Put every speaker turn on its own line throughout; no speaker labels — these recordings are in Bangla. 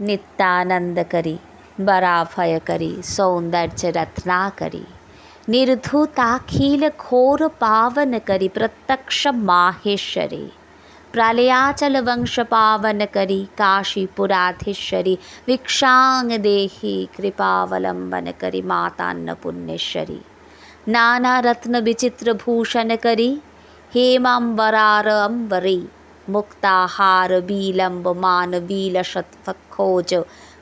नित्यानन्दकरि बराफय करि सौन्दर्यरत्नाकरि। निर्धुताखिलघोरपावनकरि प्रत्यक्ष माहेश्वरि काशीपुराधीश्वरि वीक्षाङ्गदेहि कृपावलम्बन करि मातान्नपुणेश्वरि हेमाम्बरारम्बरी पुण्येश्वरी नाना रत्न विचित्र भूषण करी हेमांबरार अंबरी मुक्ताहार बीलंब मान बीलशतखोज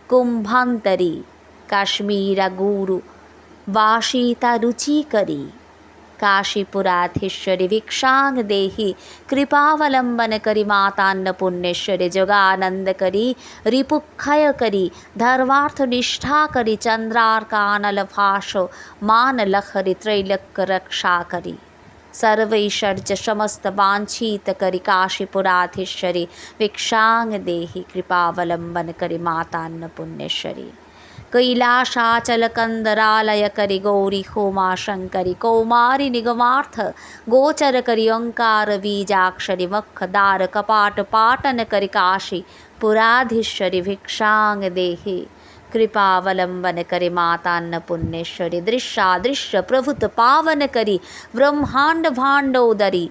कुंभांतरी काश्मीरा गुरु वाशीता रुचिकरी काशीपुराधीश्वरी भिक्षांग देही कृपावलंबन करी मातान्न पुण्येश्वरी जगानंद करी रिपुक्षय करी धर्मार्थ निष्ठा करी चंद्रार्कानल भाष मान लखरी त्रैलक रक्षा करी सर्वैषर्ज समस्त वांछित करी काशीपुराधीश्वरी भिक्षांग देही कृपावलंबन करी मातान्न पुण्येश्वरी कैलाशाचल कंदरालय करी गौरी होमा शंकरी कौमारी निगमार्थ गोचर करी ओंकार बीजाक्षरी मखदार कपाट पाटन करी काशी पुराधीश्वरी भिक्षांग देही कृपावलंबन करी मातान्न पुण्येश्वरी दृश्यादृश्य प्रभुत पावन करी ब्रह्मांड भांडोदरी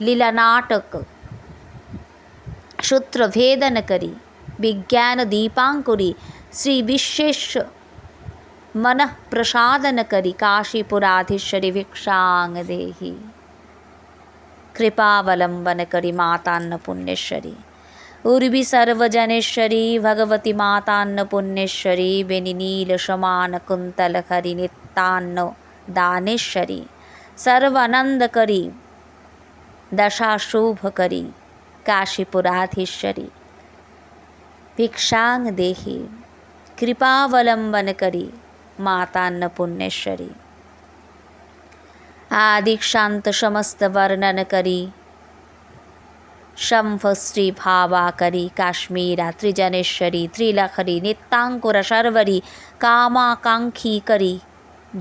लीला नाटक सूत्र भेदन करी विज्ञान दीपांकुरी श्री विश्वेश मन प्रसादन करी काशीपुराधीश्वरी भिक्षांग देही कृपावलंबन करी मातान्न पुण्येश्वरी उर्वी सर्वजनेश्वरी भगवती मातान्न पुण्येश्वरी बेनिनील शमान कुंतल नित्तान्न दानेश्वरी। सर्वानंद करी दशाशुभ करी काशीपुराधीश्वरी। भिक्षांग देही कृपावलंबन करी मातान्न पुण्येश्वरी। आदिक्षांत समस्त वर्णन करी शंफ श्री भावा करी काश्मीरा त्रिजनेश्वरी त्रिलखरी नित्तांकुर शर्वरी कामाकांक्षी करी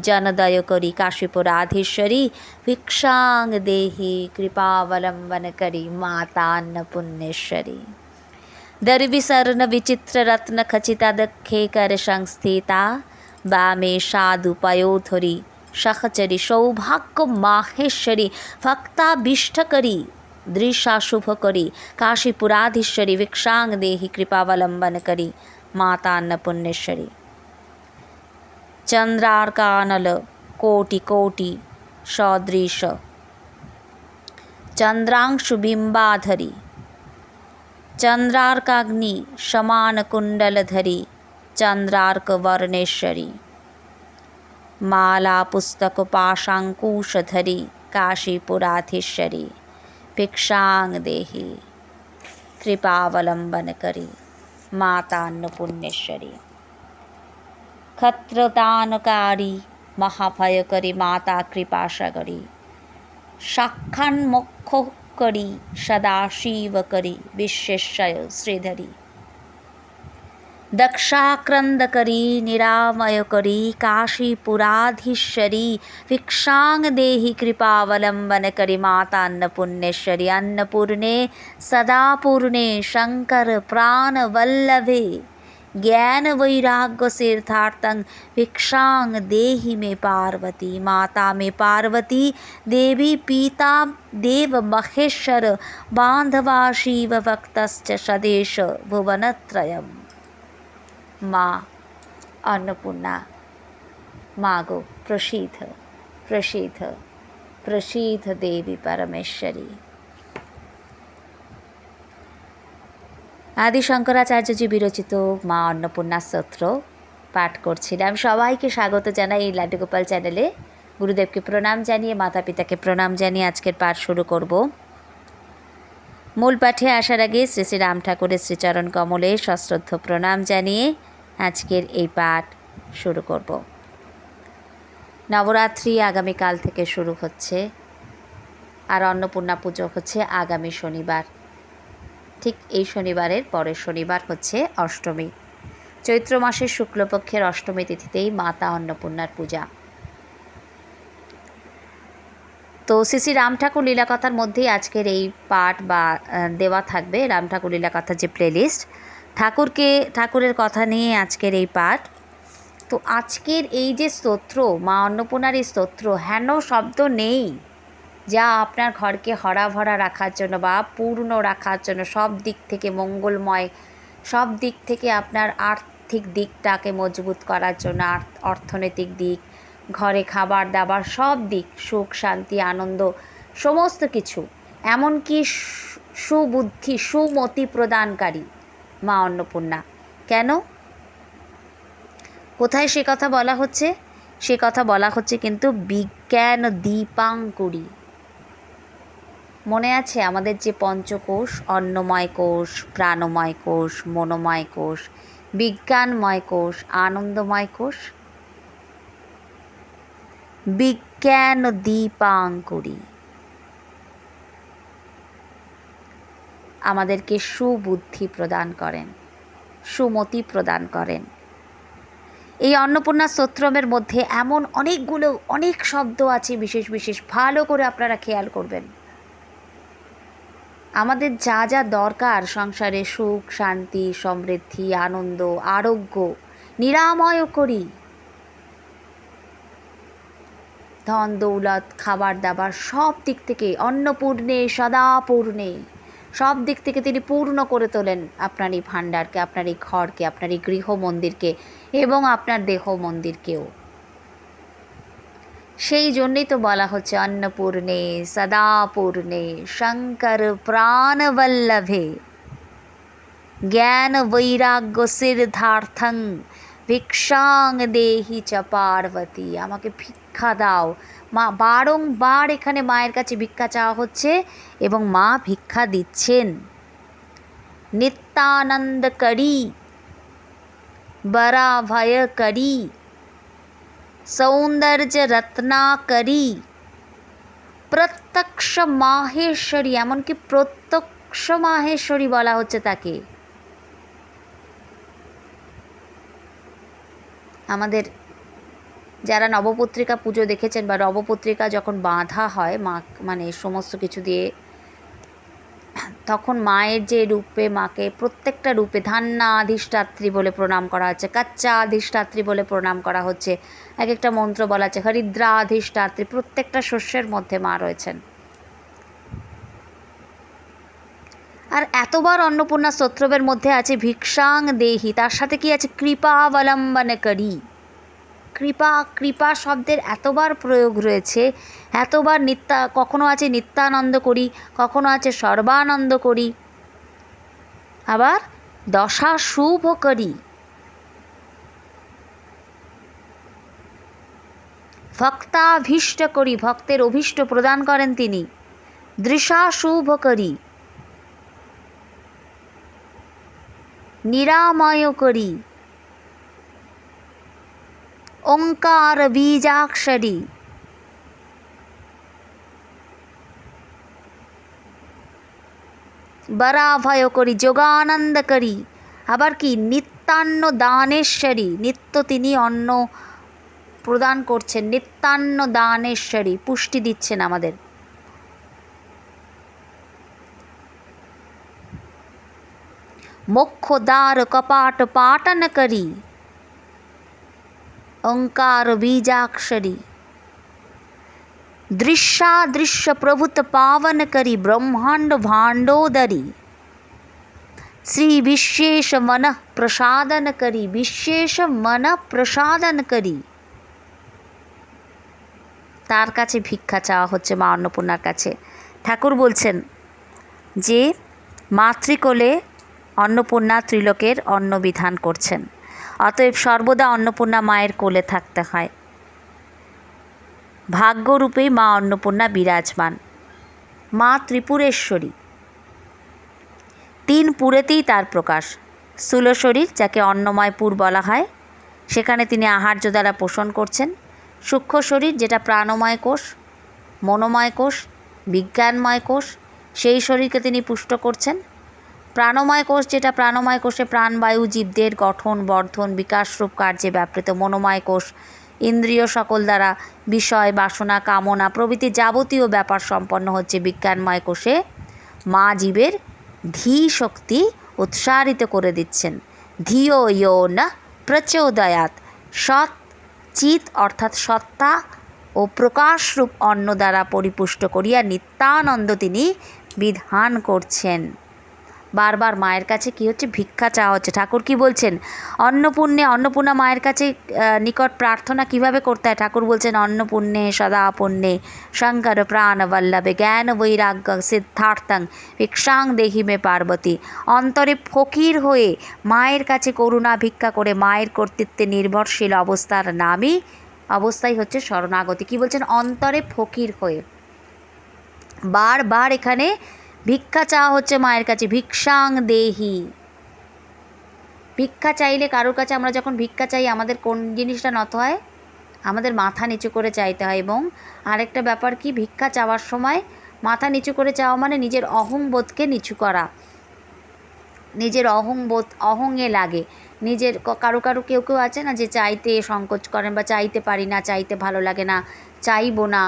जनदय करी काशीपुराधीश्वरी भिक्षांग देही कृपावलंबन करी मातान्न पुण्येश्वरी दर्विसर्ण विचित्र रत्न खचिता दखे कर संस्थिता वामे साधु पयोधरी सहचरी सौभाग्य माहेश्वरी भक्ताभिष्ट દૃશા શુભ કરી કાશીપુરાધીશ્વરી વિક્ષાંગ દેહી કૃપાવલંબન કરી માતા અન્નપૂર્ણેશ્વરી ચંદ્રાર્કાનલ કોટી કોટી સદૃશ ચંદ્રાંશુબિંબાધરી ચંદ્રાર્કાગ્નિ સમાન કુંડલધરી ચંદ્રાર્ક વર્ણેશ્વરી માલા પુસ્તક પાશાંકુશધરી કાશીપુરાધીશ્વરી भिक्षांग देही कृपावलंबन करी मातान्न पुण्येश्वरी खत्रदानकारी महाभयकरी माता कृपासागरी साक्षान्मुख करी सदाशिव करी विश्वेश्वय दक्षाक्रन्दकरी निरामयकरी काशीपुराधीश्वरी भिक्षां देहि कृपावलम्बनकरि मातान्नपुण्यश्वरी अन्नपूर्णे सदापूर्णे शङ्करप्राणवल्लभे ज्ञानवैराग्यसेर्थार्थं भिक्षां देहि मे पार्वती माता मे पार्वती देवी पीता देवमहेश्वर बान्धवा शिव भक्तश्च सदेश भुवनत्रयम्। মা অন্নপূর্ণা। মা গো, প্রসিদ্ধ প্রসিদ্ধ প্রসিদ্ধ দেবী পরমেশ্বরী। আদি শঙ্করাচার্যজি বিরচিত মা অন্নপূর্ণা স্তোত্র পাঠ করছিলাম। সবাইকে স্বাগত জানাই এই লাড্ডুগোপাল চ্যানেলে। গুরুদেবকে প্রণাম জানিয়ে মাতা পিতাকে প্রণাম জানিয়ে আজকের পাঠ শুরু করব। মূল পাঠে আসার আগে শ্রী শ্রী রাম ঠাকুরের শ্রীচরণ কমলে সশ্রদ্ধ প্রণাম জানিয়ে আজকের এই পাঠ শুরু করব। নবরাত্রি আগামীকাল থেকে শুরু হচ্ছে আর অন্নপূর্ণা পুজো হচ্ছে আগামী শনিবার। ঠিক এই শনিবারের পরের শনিবার হচ্ছে অষ্টমী। চৈত্র মাসের শুক্লপক্ষের অষ্টমী তিথিতেই মাতা অন্নপূর্ণার পূজা। তো শ্রী রাম ঠাকুর লীলাকথার মধ্যেই আজকের এই পাঠ বা দেওয়া থাকবে রাম ঠাকুর লীলাকথার যে প্লেলিস্ট। ঠাকুরকে, ঠাকুরের কথা নিয়ে আজকের এই পাঠ। তো আজকের এই যে স্তোত্র, মা অন্নপূর্ণার এই স্তোত্র, হেন শব্দ নেই। যা আপনার ঘরকে হরা ভরা রাখার জন্য বা পূর্ণ রাখার জন্য সব দিক থেকে মঙ্গলময়, সব দিক থেকে আপনার আর্থিক দিকটাকে মজবুত করার জন্য অর্থনৈতিক দিক ঘরে খাবার দাবার সব দিক, সুখ, শান্তি, আনন্দ, সমস্ত কিছু। এমনকি সুবুদ্ধি, সুমতি প্রদানকারী মা অন্নপূর্ণা। কেন? কোথায় সে কথা বলা হচ্ছে? সে কথা বলা হচ্ছে কিন্তু বিজ্ঞান দীপাঙ্কুরি। মনে আছে আমাদের যে পঞ্চকোষ, অন্নময় কোষ, প্রাণময় কোষ, মনোময় কোষ, বিজ্ঞানময় কোষ, আনন্দময় কোষ? বিজ্ঞান দীপাঙ্কুরি আমাদেরকে সুবুদ্ধি প্রদান করেন, সুমতি প্রদান করেন। এই অন্নপূর্ণা স্তোত্রমের মধ্যে এমন অনেকগুলো, অনেক শব্দ আছে বিশেষ বিশেষ, ভালো করে আপনারা খেয়াল করবেন। আমাদের যা যা দরকার, সংসারে সুখ, শান্তি, সমৃদ্ধি, আনন্দ, আরোগ্য, নিরাময় করি। ধন, দৌলত খাবার দাবার সব দিক থেকে অন্নপূর্ণে, সদাপূর্ণে। সব দিক থেকে তিনি পূর্ণ করে তোলেন আপনার এই ভাণ্ডারকে, আপনার এই ঘরকে, আপনার এই গৃহ মন্দিরকে এবং আপনার দেহ মন্দিরকেও। সেই জন্যই তো বলা হচ্ছে অন্নপূর্ণে, সদাপূর্ণে, শঙ্কর প্রাণবল্লভে। জ্ঞান বৈরাগ্য সিদ্ধার্থং ভিক্ষাং দেহি চ পার্বতী, আমাকে ভিক্ষা দাও। মা, বারংবার এখানে মায়ের কাছে ভিক্ষা চাওয়া হচ্ছে এবং মা ভিক্ষা দিচ্ছেন। নিত্যানন্দ করি বরা ভয় করি, সৌন্দর্য রত্নাকরী প্রত্যক্ষ মাহেশ্বরী, এমনকি প্রত্যক্ষ মাহেশ্বরী বলা হচ্ছে তাকে। আমাদের যারা নবপত্রিকা পুজো দেখেছেন বা নবপত্রিকা যখন বাঁধা হয়, মা মানে সমস্ত কিছু দিয়ে, তখন মায়ের যে রূপে মাকে প্রত্যেকটা রূপে ধান্না অধিষ্ঠাত্রী বলে প্রণাম করা হচ্ছে কাচ্চা অধিষ্ঠাত্রী বলে প্রণাম করা হচ্ছে, এক একটা মন্ত্র বলা আছে হরিদ্রা অধিষ্ঠাত্রী প্রত্যেকটা শস্যের মধ্যে মা রয়েছেন। আর এতবার অন্নপূর্ণা স্তোত্রবের মধ্যে আছে ভিক্ষাং দেহি, তার সাথে কি আছে? কৃপাবলম্বন করি কৃপা কৃপা শব্দের এতবার প্রয়োগ রয়েছে, এতবার নিত্যা, কখনো আছে নিত্যানন্দ করি কখনো আছে সর্বানন্দ করি আবার দশা শুভ করি ভক্তাভীষ্ট করি ভক্তের অভীষ্ট প্রদান করেন তিনি। দৃশা শুভ করি নিরাময় করি ওঙ্কার বীজাক্ষরী বরাভয় করি যোগানন্দ করি আবার কি? নিত্যান্ন দানেশ্বরী। নিত্য তিনি অন্ন প্রদান করছেন। নিত্যান্ন দানেশ্বরী। পুষ্টি দিচ্ছেন আমাদের। મુખ દ્વાર કપાટ પાટન કરી ઓંકાર બીજાક્ષરી દૃશ્યાદૃશ્ય પ્રભુત પાવન કરી બ્રહ્માંડ ભાંડોદરી શ્રી વિશેષ મન પ્રસાદન કરી વિશેષ મન প্রসাদন કરી তার কাছে ভিক্ষা চাওয়া হচ্ছে মা অন্নপূর্ণার কাছে ঠাকুর বলছেন যে মাতৃকোলে অন্নপূর্ণা ত্রিলোকের অন্ন বিধান করছেন। অতএব সর্বদা অন্নপূর্ণা মায়ের কোলে থাকতে হয়। ভাগ্যরূপেই মা অন্নপূর্ণা বিরাজমান। মা ত্রিপুরেশ্বরী। তিন পুরেতেই তার প্রকাশ। স্থূল শরীর যাকে অন্নময় পুর বলা হয়, সেখানে তিনি আহার্য দ্বারা পোষণ করছেন। সূক্ষ্ম শরীর যেটা প্রাণময় কোষ, মনোময় কোষ, বিজ্ঞানময় কোষ, সেই শরীরকে তিনি পুষ্ট করছেন। প্রাণময় কোষ, যেটা প্রাণময় কোষে প্রাণবায়ু, জীবদের গঠন, বর্ধন বিকাশরূপ কার্যে ব্যাপৃত মনোময় কোষ। ইন্দ্রিয় সকল দ্বারা বিষয়, বাসনা, কামনা প্রভৃতি যাবতীয় ব্যাপার সম্পন্ন হচ্ছে বিজ্ঞানময় কোষে। মা জীবের ধী শক্তি উৎসারিত করে দিচ্ছেন। ধিও ইয়ো না প্রচোদয়াত সৎ চিত অর্থাৎ সত্তা ও প্রকাশরূপ অন্ন দ্বারা পরিপুষ্ট করিয়া নিত্যানন্দ তিনি বিধান করছেন। বারবার মায়ের কাছে কি হচ্ছে? ভিক্ষা চাওয়া হচ্ছে। ঠাকুর কি বলছেন? অন্নপূর্ণে, অন্নপূর্ণা মায়ের কাছে নিকট প্রার্থনা কীভাবে করতে হয়? ঠাকুর বলছেন, অন্নপূর্ণে সদা পুণ্যে শঙ্কর প্রাণ বল্লভে জ্ঞান বৈরাগ্য সিদ্ধার্থং ভিক্ষাং দেহি মে পার্বতী। অন্তরে ফকির হয়ে মায়ের কাছে করুণা ভিক্ষা করে মায়ের কর্তৃত্বে নির্ভরশীল অবস্থার নামই অবস্থাই হচ্ছে শরণাগতি। কি বলছেন? অন্তরে ফকির হয়ে। বারবার এখানে ভিক্ষা চাওয়া হচ্ছে মায়ের কাছে, ভিক্ষাং দেহি। ভিক্ষা চাইলে কারোর কাছে আমরা যখন ভিক্ষা চাই, আমাদের কোন জিনিসটা নত হয়? আমাদের মাথা নিচু করে চাইতে হয় এবং আরেকটা ব্যাপার কি, ভিক্ষা চাওয়ার সময় মাথা নিচু করে চাওয়া মানে নিজের অহংবোধকে নিচু করা। নিজের অহংবোধ অহংয়ে লাগে। নিজের কারও কারও কেউ কেউ আছে না যে চাইতে সংকোচ করেন বা চাইতে পারি না, চাইতে ভালো লাগে না, চাইব না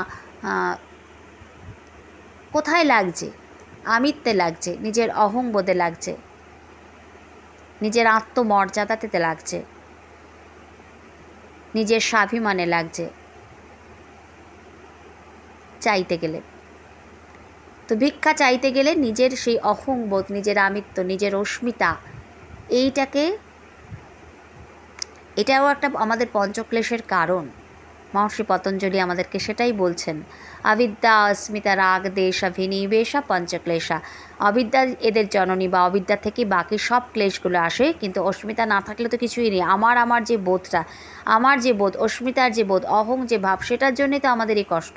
কোথায় লাগছে? আমিত্বে লাগছে, নিজের অহংবোধে লাগছে, নিজের আত্মমর্যাদাতে লাগছে, নিজের স্বাভিমানে লাগছে, চাইতে গেলে। তো ভিক্ষা চাইতে গেলে নিজের সেই অহংবোধ, নিজের আমিত্ব, নিজের অস্মিতা, এইটাকে, এটাও একটা আমাদের পঞ্চক্লেশের কারণ। মহর্ষি পতঞ্জলি আমাদেরকে সেটাই বলছেন। অবিদ্যা, অস্মিতা, রাগ, দেশ অভিনিবেশা পঞ্চক্লেশা। অবিদ্যা এদের জননী বা অবিদ্যা থেকে বাকি সব ক্লেশগুলো আসে, কিন্তু অস্মিতা না থাকলে তো কিছুই নেই। আমার আমার যে বোধটা, আমার যে বোধ, অস্মিতার যে বোধ, অহং যে ভাব, সেটার জন্যই তো আমাদের এই কষ্ট।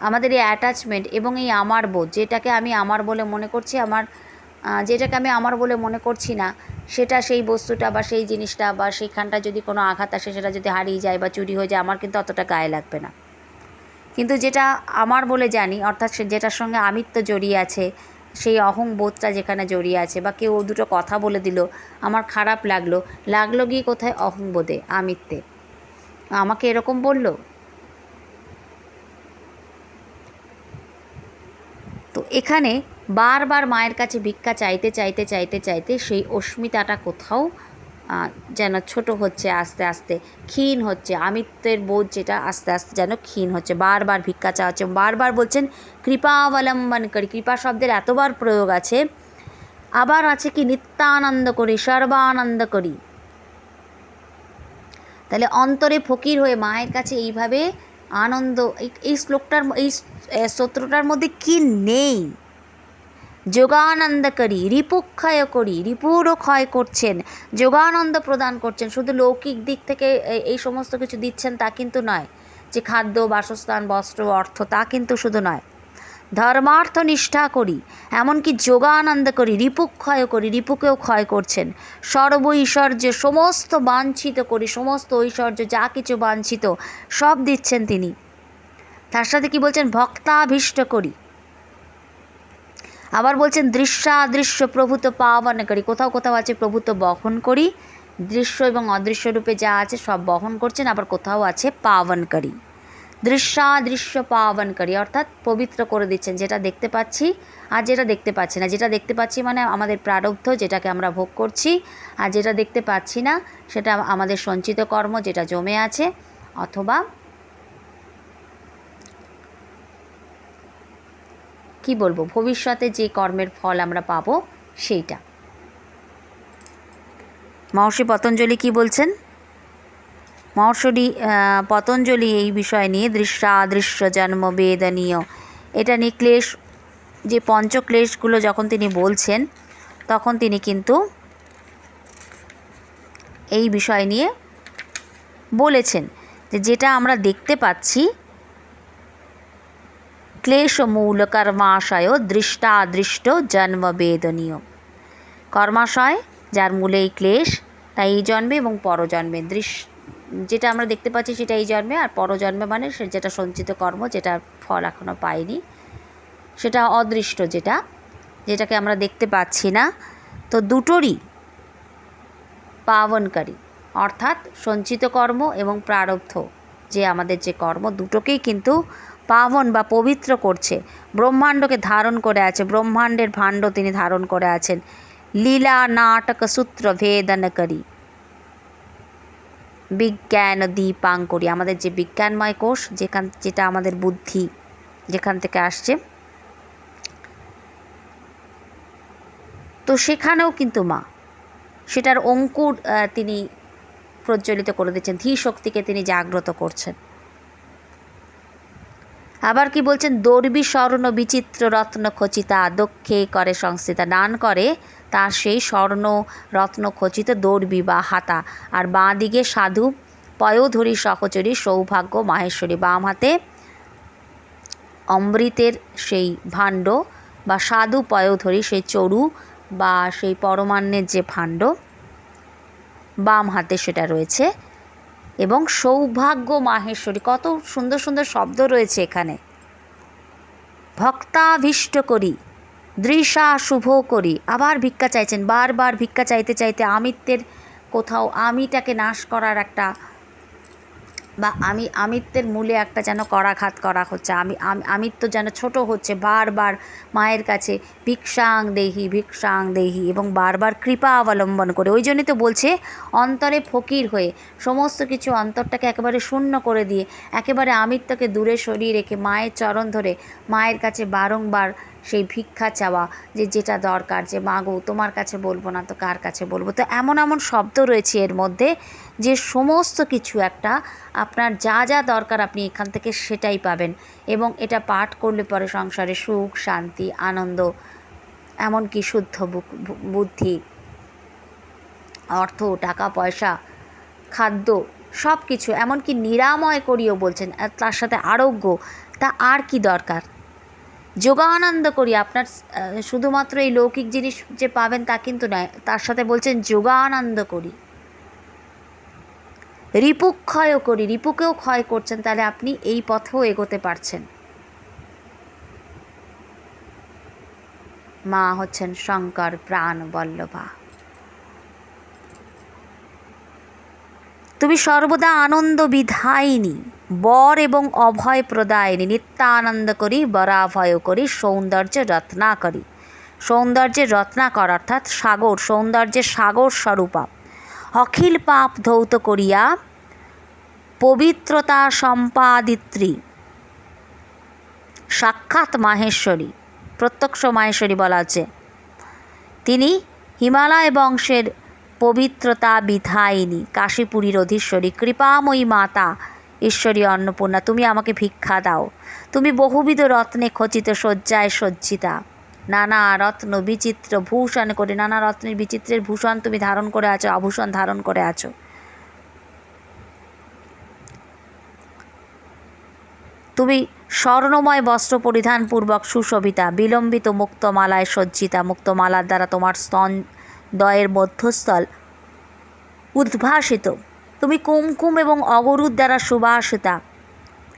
আমাদের এই অ্যাটাচমেন্ট এবং এই আমার বোধ, যেটাকে আমি আমার বলে মনে করছি, আমার যেটাকে আমি আমার বলে মনে করছি না, সেটা সেই বস্তুটা বা সেই জিনিসটা বা সেইখানটা যদি কোনো আঘাত আসে, সেটা যদি হারিয়ে যায় বা চুরি হয়ে যায়, আমার কিন্তু অতটা গায়ে লাগবে না। কিন্তু যেটা আমার বলে জানি, অর্থাৎ যেটার সঙ্গে আমিত্ব জড়িয়ে আছে, সেই অহং বোধটা যেখানে জড়িয়ে আছে বা কেউ দুটো কথা বলে দিল, আমার খারাপ লাগল লাগল গিয়ে কোথায় অহংবোধে আমিত্বে? আমাকে এরকম বলল? তো এখানে বারবার মায়ের কাছে ভিক্ষা চাইতে চাইতে চাইতে চাইতে সেই অস্মিতাটা কোথাও যেন ছোট হচ্ছে, আস্তে আস্তে ক্ষীণ হচ্ছে। আমিত্বের বোধ যেটা আস্তে আস্তে যেন ক্ষীণ হচ্ছে। বারবার ভিক্ষা চাওয়া হচ্ছে বারবার বলছেন, কৃপাবলম্বন করি। কৃপা শব্দের এতবার প্রয়োগ আছে। আবার আছে কি, নিত্যানন্দ করি, সর্বানন্দ করি। তাহলে অন্তরে ফকির হয়ে মায়ের কাছে এইভাবে আনন্দ, এই- শ্লোকটার, এই সূত্রটার মধ্যে কি নেই? যোগানন্দ করি, রিপুক্ষয় করি রিপুরও ক্ষয় করছেন, যোগানন্দ প্রদান করছেন। শুধু লৌকিক দিক থেকে এই সমস্ত কিছু দিচ্ছেন তা কিন্তু নয়। যে খাদ্য, বাসস্থান, বস্ত্র, অর্থ তা কিন্তু শুধু নয়। ধর্মার্থ নিষ্ঠা করি, এমনকি যোগানন্দ করি রিপুক্ষয় করি, রিপুকেও ক্ষয় করছেন। সর্ব ঐশ্বর্য সমস্ত বাঞ্ছিত করি, সমস্ত ঐশ্বর্য যা কিছু বাঞ্ছিত, সব দিচ্ছেন তিনি। তার সাথে কি বলছেন? ভক্তাভীষ্ট করি। আবার বলছেন, দৃশ্যাদৃশ্য প্রভূত পাবন করি। কোথাও কোথাও আছে প্রভূত বহন করি। দৃশ্য এবং অদৃশ্য রূপে যা আছে সব বহন করছেন, আবার কোথাও আছে পাবনকারী দৃশ্যাদৃশ্য পাবনকারী অর্থাৎ পবিত্র করে দিচ্ছেন। যেটা দেখতে পাচ্ছি আর যেটা দেখতে পাচ্ছি না। যেটা দেখতে পাচ্ছি মানে আমাদের প্রারব্ধ যেটাকে আমরা ভোগ করছি, আর যেটা দেখতে পাচ্ছি না সেটা আমাদের সঞ্চিত কর্ম যেটা জমে আছে, অথবা কি বলব, ভবিষ্যতে যে কর্মের ফল আমরা পাবো সেইটা। মহর্ষি পতঞ্জলি কি বলছেন? মহর্ষি পতঞ্জলি এই বিষয় নিয়ে দৃশ্যাদৃশ্য জন্ম বেদনীয়। এটা নিয়ে ক্লেশ, যে পঞ্চক্লেশগুলো যখন তিনি বলছেন, তখন তিনি কিন্তু এই বিষয় নিয়ে বলেছেন যে যেটা আমরা দেখতে পাচ্ছি ক্লেশ ক্লেশমূল কর্মাশয় দৃষ্টাদৃষ্ট জন্ম বেদনীয়। কর্মাশয়, যার মূলে এই ক্লেশ, তাই এই জন্মে এবং পরজন্মে দৃশ যেটা আমরা দেখতে পাচ্ছি সেটা এই জন্মে, আর পরজন্মে মানে সে যেটা সঞ্চিত কর্ম, যেটা ফল এখনও পাইনি। সেটা অদৃষ্ট যেটা, যেটাকে আমরা দেখতে পাচ্ছি না। তো দুটোরই পাবনকারী, অর্থাৎ সঞ্চিত কর্ম এবং প্রারব্ধ যে আমাদের যে কর্ম, দুটোকেই কিন্তু পাবন বা পবিত্র করছে। ব্রহ্মাণ্ডকে ধারণ করে আছে, ব্রহ্মাণ্ডের ভাণ্ড তিনি ধারণ করে আছেন। লীলা, নাটক, সূত্র ভেদন করি বিজ্ঞান দীপাঙ্করি, আমাদের যে বিজ্ঞানময় কোষ, যেখান, যেটা আমাদের বুদ্ধি যেখান থেকে আসছে। তো সেখানেও কিন্তু মা, সেটার অঙ্কুর তিনি প্রজ্বলিত করে দিচ্ছেন ধী শক্তিকে তিনি জাগ্রত করছেন। আবার কি বলছেন? দর্বি স্বর্ণ বিচিত্র রত্ন খচিতা, দক্ষে করে সংস্থিতা দান করে তার সেই স্বর্ণ রত্ন খচিত দর্বি বা হাতা। আর বাঁ দিকে সাধু, পয়োধরী সহচরী সৌভাগ্য মাহেশ্বরী। বাম হাতে অমৃতের সেই ভাণ্ড বা সাধু, পয়োধরী সেই চরু বা সেই পরমান্নের যে ভাণ্ড, বাম হাতে সেটা রয়েছে। এবং সৌভাগ্য মাহেশ্বরী, কত সুন্দর সুন্দর শব্দ রয়েছে এখানে। ভক্তাভীষ্ট করি। দৃশা, শুভ করি। আবার ভিক্ষা চাইছেন। বারবার ভিক্ষা চাইতে চাইতে আমিত্বের কোথাও আমিটাকে নাশ করার একটা বা আমি, আমিত্বের মূলে একটা যেন করাঘাত করা হচ্ছে। আমি, আম- আমিত্ব যেন ছোট হচ্ছে। বারবার মায়ের কাছে ভিক্ষাং দেহি ভিক্ষাং দেহি এবং বারবার কৃপা অবলম্বন করে। ওই জন্যই তো বলছে, অন্তরে ফকির হয়ে সমস্ত কিছু অন্তরটাকে একেবারে শূন্য করে দিয়ে, একেবারে আমিত্বকে দূরে সরিয়ে রেখে মায়ের চরণ ধরে মায়ের কাছে বারংবার সেই ভিক্ষা চাওয়া যে যেটা দরকার, যে মাগো তোমার কাছে বলব না তো কার কাছে বলব? তো এমন এমন শব্দ রয়েছে এর মধ্যে যে সমস্ত কিছু একটা আপনার যা যা দরকার আপনি এখান থেকে সেটাই পাবেন এবং এটা পাঠ করলে পরে সংসারে সুখ, শান্তি, আনন্দ, এমনকি শুদ্ধ বুদ্ধি, অর্থ, টাকা, পয়সা, খাদ্য সব কিছু এমনকি নিরাময় করিও বলছেন তার সাথে আরোগ্য, তা আর কি দরকার? যোগানন্দ করি। আপনার শুধুমাত্র এই লৌকিক জিনিস যে পাবেন তা কিন্তু নয়, তার সাথে বলছেন যোগানন্দ করি। রিপুক ক্ষয়ও করি, রিপুকেও ক্ষয় করছেন, তাহলে আপনি এই পথেও এগোতে পারছেন। মা হচ্ছেন শঙ্কর প্রাণ বল্লভা। তুমি সর্বদা আনন্দ বিধায়িনী। বর এবং অভয় প্রদায়িনী নিত্যানন্দ করি, বরাভয় করি, সৌন্দর্য রত্না করি। সৌন্দর্যের রত্নাকর অর্থাৎ সাগর সৌন্দর্যের সাগর স্বরূপা। অখিল পাপ ধৌত করিয়া পবিত্রতা সম্পাদিত্রী। সাক্ষাৎ মাহেশ্বরী, প্রত্যক্ষ মাহেশ্বরী বলা হচ্ছে তিনি হিমালয় বংশের পবিত্রতা বিধায়িনী, কাশীপুরীর অধীশ্বরী, কৃপাময়ী মাতা ঈশ্বরী অন্নপূর্ণা, তুমি আমাকে ভিক্ষা দাও। তুমি বহুবিধ রত্নে খচিত শয্যায় সজ্জিতা। নানা রত্ন বিচিত্র ভূষণ করে, নানা রত্নের বিচিত্রের ভূষণ তুমি ধারণ করে আছো, আভূষণ ধারণ করে আছো। তুমি স্বর্ণময় বস্ত্র পরিধানপূর্বক সুশোভিতা, বিলম্বিত মুক্তমালায় সজ্জিতা, মুক্তমালার দ্বারা তোমার স্তন দয়ের মধ্যস্থল উদ্ভাসিত। তুমি কুমকুম এবং অগরুর দ্বারা সুবাসিতা।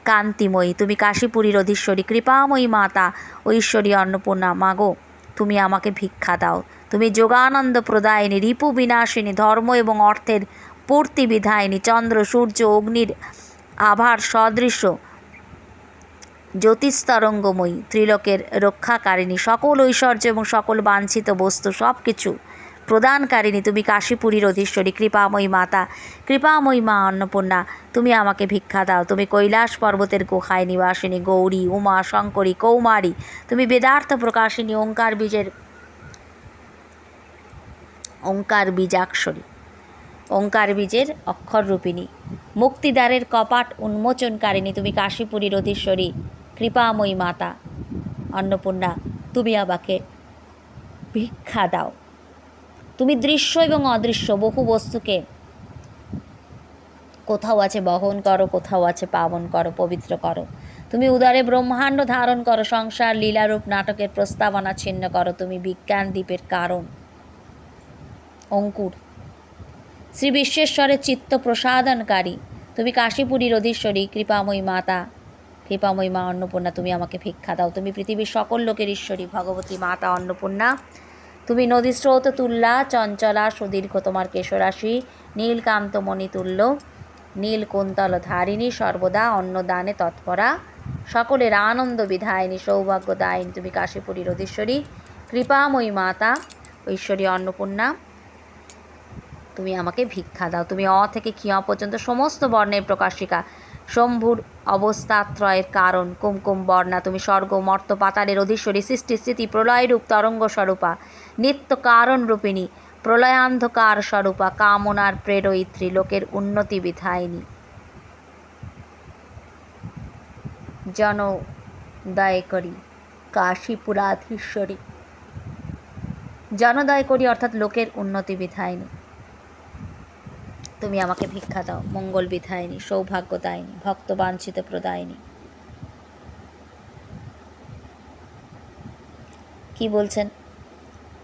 কান্তিময়ী, তুমি কাশীপুরীর অধীশ্বরী, কৃপাময়ী মাতা ঐশ্বরী অন্নপূর্ণা। মাগো, তুমি আমাকে ভিক্ষা দাও। তুমি যোগানন্দ প্রদায়িনী, রিপু বিনাশিনী, ধর্ম এবং অর্থের পূর্তি বিধায়িনী চন্দ্র, সূর্য, অগ্নির আভার সদৃশ্য জ্যোতিস্তরঙ্গময়ী, ত্রিলোকের রক্ষাকারিণী, সকল ঐশ্বর্য এবং সকল বাঞ্ছিত বস্তু সব কিছু প্রদানকারিণী। তুমি কাশীপুরীর অধীশ্বরী। কৃপাময়ী মাতা, কৃপাময়ী মা অন্নপূর্ণা, তুমি আমাকে ভিক্ষা দাও। তুমি কৈলাস পর্বতের গুহায় নিবাসিনী গৌরী, উমা, শঙ্করী, কৌমারী। তুমি বেদার্থ প্রকাশিনী, ওঙ্কার বীজের, ওঙ্কার বীজাক্ষরী। ওঙ্কার বীজের অক্ষররূপিণী মুক্তিদ্বারের কপাট উন্মোচনকারিণী। তুমি কাশীপুরীর অধীশ্বরী। কৃপাময়ী মাতা, অন্নপূর্ণা, তুমি আমাকে ভিক্ষা দাও। তুমি দৃশ্য এবং অদৃশ্য, বহু বস্তুকে। কোথাও আছে বহন করো, কোথাও আছে পাবন করো, পবিত্র করো। তুমি উদারে ব্রহ্মাণ্ড ধারণ করো, সংসার, লীলারূপ, নাটকের প্রস্তাবনা ছিন্ন করো, তুমি বিজ্ঞান দ্বীপের কারণ। অঙ্কুর। শ্রী বিশ্বেশ্বরের চিত্ত প্রসাদনকারী তুমি কাশীপুরীর অধীশ্বরী, কৃপাময়ী মাতা। কৃপাময়ী মা অন্নপূর্ণা, তুমি আমাকে ভিক্ষা দাও। তুমি পৃথিবীর সকল লোকের ঈশ্বরী, ভগবতী মাতা অন্নপূর্ণা। তুমি নদী স্রোত তুল্লা, চঞ্চলা, সুদীর্ঘ তোমার কেশরাশি নীলকান্তমণি তুল্য নীল কুন্তল ধারিণী, সর্বদা অন্নদানে তৎপরা। সকলের আনন্দ বিধায়িনী, সৌভাগ্যদায়িনী, তুমি কাশীপুরীর অধীশ্বরী কৃপাময়ী মাতা, ঐশ্বরী অন্নপূর্ণা। তুমি আমাকে ভিক্ষা দাও। তুমি অ থেকে ক্ষিয় পর্যন্ত সমস্ত বর্ণের প্রকাশিকা, শম্ভুর অবস্থাত্রয়ের কারণ, কুমকুম বর্ণা, তুমি স্বর্গ, মর্ত পাতালের অধীশ্বরী সৃষ্টি স্থিতি, প্রলয়রূপ, তরঙ্গ স্বরূপা। নিত্য কারণ রূপিণী প্রলয়ান্ধকার স্বরূপা কামনার প্রেরয়িত্রী লোকের উন্নতি বিধায়িনী। জনদয় করি, কাশীপুরাধীশ্বরী। জনদয় করি, অর্থাৎ লোকের উন্নতি বিধায়িনী। তুমি আমাকে ভিক্ষা দাও, মঙ্গল বিধায়নি সৌভাগ্য দায়িনী ভক্ত বাঞ্ছিত প্রদায়িনী। কি বলছেন?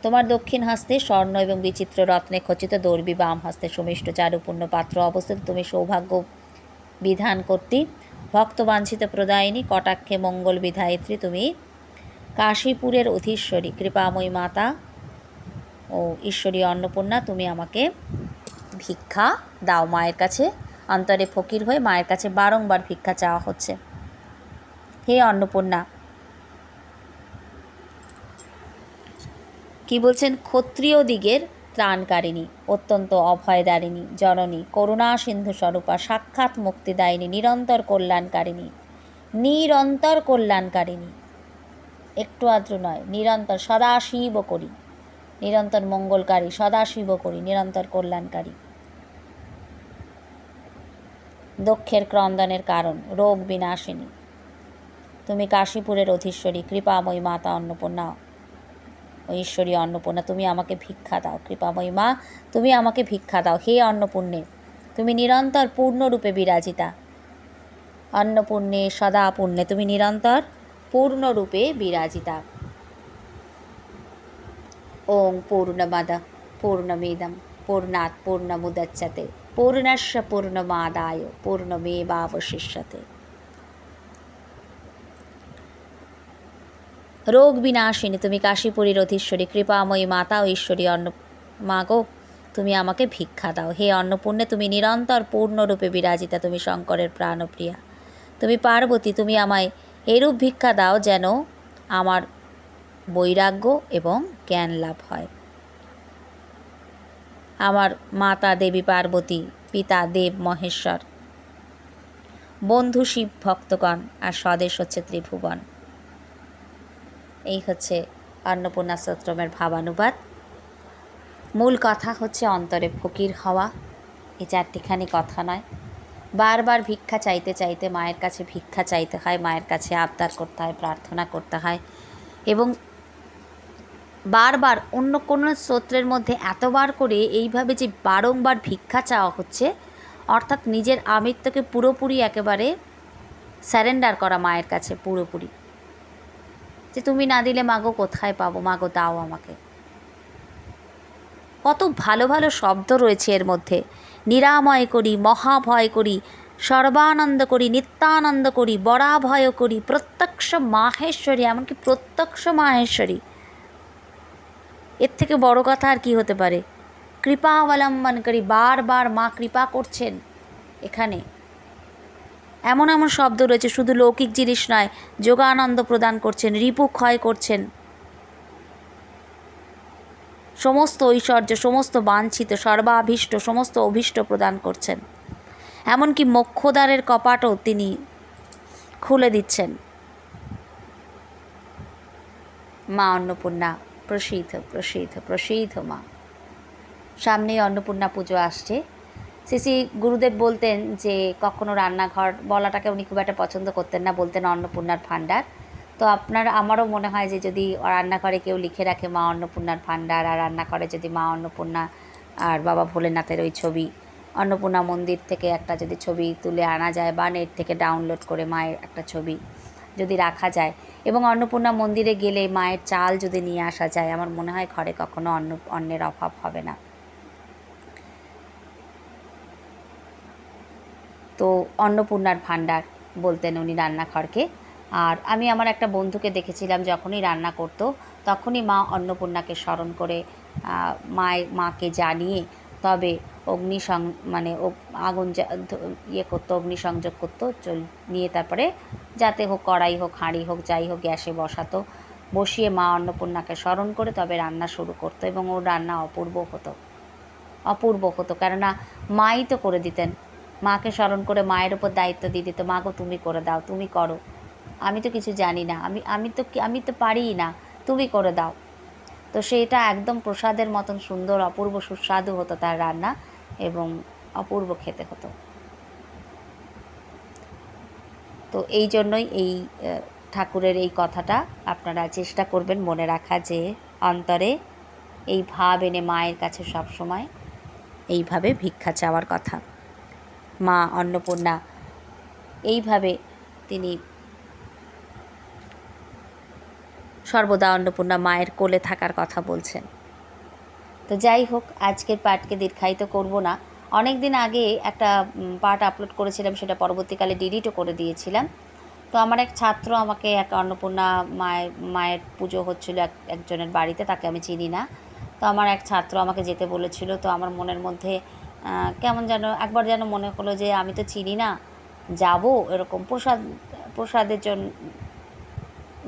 তোমার দক্ষিণ হস্তে স্বর্ণ এবং বিচিত্র রত্নে খচিত দর্বি বাম হস্তে সুমিষ্ট চারুপূর্ণ পাত্র অবস্থিত। তুমি সৌভাগ্য বিধান কর্তী, ভক্ত বাঞ্ছিত প্রদায়িনী, কটাক্ষে মঙ্গল বিধায়িত্রী। তুমি কাশীপুরের অধীশ্বরী। কৃপাময়ী মাতা ও ঈশ্বরী অন্নপূর্ণা, তুমি আমাকে ভিক্ষা দাও মায়ের কাছে। অন্তরে ফকির হয়ে মায়ের কাছে বারংবার ভিক্ষা চাওয়া হচ্ছে। হে অন্নপূর্ণা কি বলছেন, ক্ষত্রিয় দিগের ত্রাণকারিণী, অত্যন্ত অভয়দারিণী, জননী, করুণা সিন্ধু স্বরূপা, সাক্ষাৎ মুক্তিদায়িনী, নিরন্তর কল্যাণকারিণী নিরন্তর কল্যাণকারিণী। একটু আদ্র নয়, নিরন্তর সদাশিব করি, নিরন্তর মঙ্গলকারী, সদাশিব করি, নিরন্তর কল্যাণকারী। দক্ষের ক্রন্দনের কারণ, রোগ বিনাশিনী। তুমি কাশীপুরের অধীশ্বরী, কৃপাময়ী মাতা অন্নপূর্ণা ও ঈশ্বরী অন্নপূর্ণা, তুমি আমাকে ভিক্ষা দাও কৃপাময়ী মা তুমি আমাকে ভিক্ষা দাও, হে অন্নপূর্ণে। তুমি নিরন্তর পূর্ণরূপে বিরাজিতা। অন্নপূর্ণে সদা পুণ্যে তুমি নিরন্তর পূর্ণরূপে বিরাজিতা। ওং পূর্ণমদ, পূর্ণমেদম, পূর্ণাৎ পূর্ণমুদচ্যতে পূর্ণস্য পূর্ণমাদায়, পূর্ণমেবাবশিষ্যতে। রোগ বিনাশিনী, তুমি কাশীপুরীর অধীশ্বরী কৃপাময়ী মাতা ও ঈশ্বরী অন্ন মাগো তুমি আমাকে ভিক্ষা দাও। হে অন্নপূর্ণে, তুমি নিরন্তর পূর্ণরূপে বিরাজিতা, তুমি শঙ্করের প্রাণপ্রিয়া। তুমি পার্বতী, তুমি আমায় এরূপ ভিক্ষা দাও যেন আমার বৈরাগ্য এবং জ্ঞান লাভ হয়। আমার মাতা দেবী পার্বতী, পিতা দেব মহেশ্বর, বন্ধু শিব ভক্তগণ, আর স্বদেশ হচ্ছে ত্রিভুবন। এই হচ্ছে অন্নপূর্ণা স্তোত্রমের ভাবানুবাদ। মূল কথা হচ্ছে অন্তরে ফকির হওয়া। এই চারটিখানি কথা নয়। বারবার ভিক্ষা চাইতে চাইতে মায়ের কাছে ভিক্ষা চাইতে হয়, মায়ের কাছে আবদার করতে হয়, প্রার্থনা করতে হয় এবং বারবার অন্য কোনো স্তোত্রের মধ্যে এতবার করে এইভাবে যে বারংবার ভিক্ষা চাওয়া হচ্ছে, অর্থাৎ নিজের আমিত্বকে পুরোপুরি একেবারে স্যারেন্ডার করা মায়ের কাছে পুরোপুরি। যে তুমি না দিলে মাগো কোথায় পাবো? মাগো, দাও আমাকে। কত ভালো ভালো শব্দ রয়েছে এর মধ্যে। নিরাময় করি, মহাভয় করি, সর্বানন্দ করি, নিত্যানন্দ করি, বরাভয় করি, প্রত্যক্ষ মাহেশ্বরী, এমনকি প্রত্যক্ষ মাহেশ্বরী। এর থেকে বড় কথা আর কি হতে পারে? কৃপা অবলম্বন করি, বারবার মা কৃপা করছেন এখানে। এমন এমন শব্দ রয়েছে, শুধু লৌকিক জিনিস নয়, যোগানন্দ প্রদান করছেন, রিপু ক্ষয় করছেন। সমস্ত ঐশ্বর্য, সমস্ত বাঞ্ছিত, সর্বাভীষ্ট, সমস্ত অভীষ্ট প্রদান করছেন। এমনকি মোক্ষদ্বারের কপাটও তিনি খুলে দিচ্ছেন। মা অন্নপূর্ণা, প্রসিদ্ধ প্রসিদ্ধ প্রসিদ্ধ মা। সামনেই অন্নপূর্ণা পুজো আসছে। সিসি গুরুদেব বলতেন যে, কখনো রান্নাঘর বলাটাকে উনি খুব একটা পছন্দ করতেন না, বলতেন অন্নপূর্ণার ভাণ্ডার। তো আপনার, আমারও মনে হয় যে, যদি রান্নাঘরে কেউ লিখে রাখে মা অন্নপূর্ণার ভাণ্ডার, আর রান্নাঘরে যদি মা অন্নপূর্ণা আর বাবা ভোলেনাথের ওই ছবি, অন্নপূর্ণা মন্দির থেকে একটা যদি ছবি তুলে আনা যায় বা নেট থেকে ডাউনলোড করে মায়ের একটা ছবি যদি রাখা যায়, এবং অন্নপূর্ণা মন্দিরে গেলে মায়ের চাল যদি নিয়ে আসা যায়, আমার মনে হয় ঘরে কখনো অন্ন, অন্নের অভাব হবে না। তো অন্নপূর্ণার ভাণ্ডার বলতেন উনি রান্নাঘরকে। আর আমি আমার একটা বন্ধুকে দেখেছিলাম যখনই রান্না করতো, তখনই মা অন্নপূর্ণাকে স্মরণ করে মায়ের, মাকে জানিয়ে তবে অগ্নি সং মানে আগুন ইয়ে করতো অগ্নি সংযোগ করতো, চল, নিয়ে তারপরে যাতে হোক কড়াই হোক, হাঁড়ি হোক, যাই হোক গ্যাসে বসাতো। বসিয়ে মা অন্নপূর্ণাকে স্মরণ করে তবে রান্না শুরু করতো এবং ওর রান্না অপূর্ব হতো। অপূর্ব হতো কেননা মাই তো করে দিতেন। মাকে স্মরণ করে মায়ের ওপর দায়িত্ব দিয়ে দিত মাগো তুমি করে দাও, তুমি করো। আমি তো কিছু জানি না, আমি আমি তো আমি তো পারিই না, তুমি করে দাও। তো সেটা একদম প্রসাদের মতন সুন্দর, অপূর্ব, সুস্বাদু হতো তার রান্না এবং অপূর্ব খেতে হতো। তো এই জন্যই এই ঠাকুরের এই কথাটা আপনারা চেষ্টা করবেন মনে রাখা যে অন্তরে এই ভাব এনে মায়ের কাছে সব সময় এইভাবে ভিক্ষা চাওয়ার কথা। মা অন্নপূর্ণা। এইভাবে তিনি সর্বদা অন্নপূর্ণা মায়ের কোলে থাকার কথা বলছেন। তো যাই হোক, আজকের পাঠকে দীর্ঘায়িত করব না। অনেক দিন আগে একটা পাঠ আপলোড করেছিলাম, সেটা পরবর্তীকালে ডিলিটও করে দিয়েছিলাম। তো আমার এক ছাত্র আমাকে এক অন্নপূর্ণা মায়ের মায়ের পুজো হচ্ছিল এক, একজনের বাড়িতে, তাকে আমি চিনি না। তো আমার এক ছাত্র আমাকে যেতে বলেছিল। তো আমার মনের মধ্যে কেমন যেন, একবার যেন মনে হলো যে আমি তো চিনি না, যাব এরকম। প্রসাদ, প্রসাদের জন্য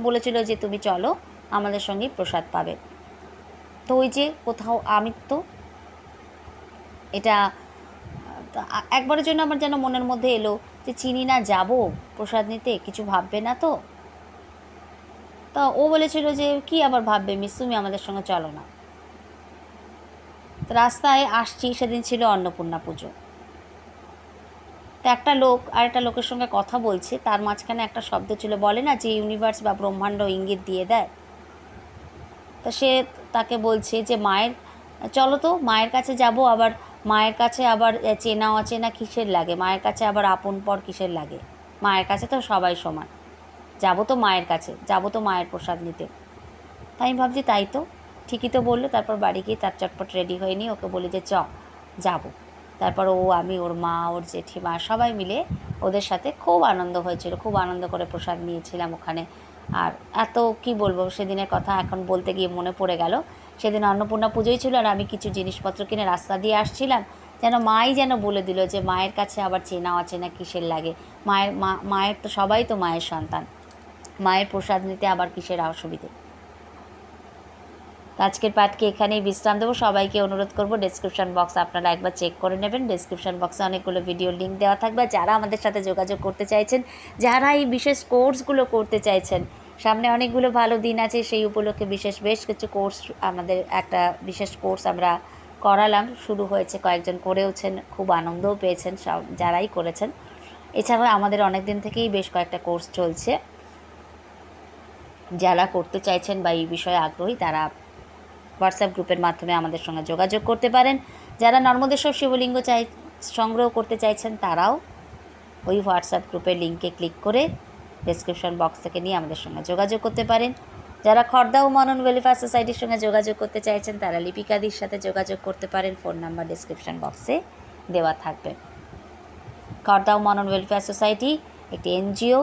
বলেছিল যে তুমি চলো, আমাদের সঙ্গে প্রসাদ পাবে। তো ওই যে কোথাও আমি তো এটা একবারের জন্য আমার যেন মনের মধ্যে এলো যে চিনি না, যাব প্রসাদ নিতে, কিছু ভাববে না তো? তা ও বলেছিল যে, কি আবার ভাববে, মিস? তুমি আমাদের সঙ্গে চলো না। রাস্তায় আসছি, সেদিন ছিল অন্নপূর্ণা পুজো। তো একটা লোক আর একটা লোকের সঙ্গে কথা বলছে, তার মাঝখানে একটা শব্দ ছিল, বলে না যে ইউনিভার্স বা ব্রহ্মাণ্ড ইঙ্গিত দিয়ে দেয়? তো সে তাকে বলছে যে, মায়ের, চলো তো, মায়ের কাছে যাব, আবার মায়ের কাছে আবার চেনা অচেনা কিসের লাগে? মায়ের কাছে আবার আপন পর কিসের লাগে? মায়ের কাছে তো সবাই সমান। যাব তো মায়ের কাছে, যাব তো মায়ের প্রসাদ নিতে। তাই ভাবছি, তাই তো। ঠিকই তো বলল, তারপর বাড়ি গিয়ে তার চটপট রেডি হয়ে নিয়ে ওকে বলি যে চ, যাব। তারপর ও, আমি, ওর মা, ওর জেঠিমা সবাই মিলে ওদের সাথে খুব আনন্দ হয়েছিল, খুব আনন্দ করে প্রসাদ নিয়েছিলাম ওখানে। আর এত কি বলব, সেদিনের কথা এখন বলতে গিয়ে মনে পড়ে গেল। সেদিন অন্নপূর্ণা পুজোই ছিল আর আমি কিছু জিনিসপত্র কিনে রাস্তা দিয়ে আসছিলাম। যেন মাই যেন বলে দিল যে, মায়ের কাছে আবার চেনা অচেনা কিসের লাগে। মায়ের মা, মায়ের তো সবাই তো মায়ের সন্তান। মায়ের প্রসাদ নিতে আবার কিসের অসুবিধে? তো আজকের পাঠকে এখানেই বিশ্রাম দেবো। সবাইকে অনুরোধ করব ডেসক্রিপশন বক্স আপনারা একবার চেক করে নেবেন। ডেসক্রিপশন বক্সে অনেকগুলো ভিডিও লিঙ্ক দেওয়া থাকবে। যারা আমাদের সাথে যোগাযোগ করতে চাইছেন, যারা এই বিশেষ কোর্সগুলো করতে চাইছেন, সামনে অনেকগুলো ভালো দিন আছে, সেই উপলক্ষে বিশেষ বেশ কিছু কোর্স আমাদের একটা বিশেষ কোর্স আমরা করালাম। শুরু হয়েছে, কয়েকজন করেওছেন, খুব আনন্দও পেয়েছেন সব যারাই করেছেন। এছাড়া আমাদের অনেক দিন থেকেই বেশ কয়েকটা কোর্স চলছে। যারা করতে চাইছেন বা এই বিষয়ে আগ্রহী, তারা হোয়াটসঅ্যাপ গ্রুপের মাধ্যমে আমাদের সঙ্গে যোগাযোগ করতে পারেন। যারা নর্মদেশ্বর শিবলিঙ্গ চাই, সংগ্রহ করতে চাইছেন, তারাও ওই হোয়াটসঅ্যাপ গ্রুপের লিঙ্কে ক্লিক করে ডেসক্রিপশন বক্স থেকে নিয়ে আমাদের সঙ্গে যোগাযোগ করতে পারেন। যারা খর্দা ও মনন ওয়েলফেয়ার সোসাইটির সঙ্গে যোগাযোগ করতে চাইছেন, তারা লিপিকাদির সাথে যোগাযোগ করতে পারেন। ফোন নাম্বার ডেসক্রিপশন বক্সে দেওয়া থাকবে। খর্দা ও মনন ওয়েলফেয়ার সোসাইটি একটি এনজিও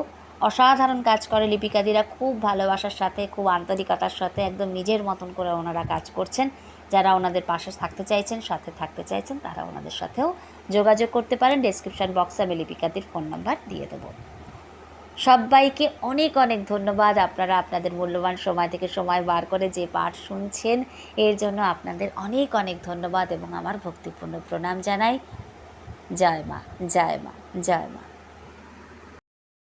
অসাধারণ কাজ করে লিপিকাদিরা। খুব ভালোবাসার সাথে, খুব আন্তরিকতার সাথে, একদম নিজের মতন করে ওনারা কাজ করছেন। যারা ওনাদের পাশে থাকতে চাইছেন, সাথে থাকতে চাইছেন, তারা ওনাদের সাথেও যোগাযোগ করতে পারেন। ডেসক্রিপশন বক্সে আমি লিপিকাদির ফোন নাম্বার দিয়ে দেবো। সবাইকে অনেক অনেক ধন্যবাদ। আপনারা আপনাদের মূল্যবান সময় থেকে সময় বার করে যে পাঠ শুনছেন, এর জন্য আপনাদের অনেক অনেক ধন্যবাদ এবং আমার ভক্তিপূর্ণ প্রণাম জানাই। জয় মা জয় মা জয় মা।